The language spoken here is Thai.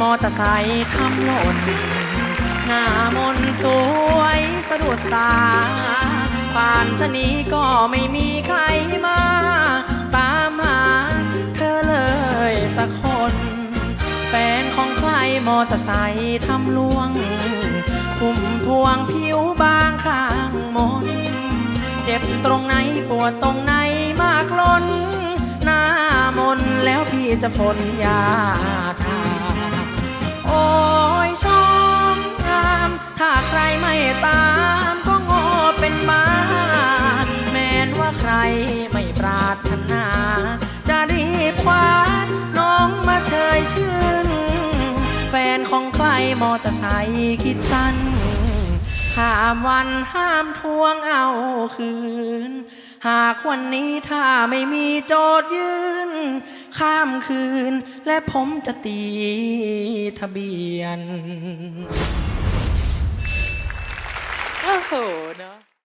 มอเตอร์ไซค์ทำหล่นหน้ามนสวยสะดุดตาป่านชะนี้ก็ไม่มีใครมา ตามหาเธอเลยสักคน แฟนของใครมอเตอร์ไซค์ทำลวงพุ่มพวงผิวบางข้างมน เจ็บตรงไหนปวดตรงไหนมากล้น หน้ามนแล้วพี่จะฝนยา ตามก็โง่เป็นบ้า แม้นว่าใครไม่ปรารถนา จะรีบคว้าน้องมาเชยชื่น แฟนของใครมอเตอร์ไซค์คิดสั้น ข้ามวันห้ามทวงเอาคืน หากวันนี้ถ้าไม่มีโจทย์ยืน ข้ามคืนและผมจะตีทะเบียน Oh, no.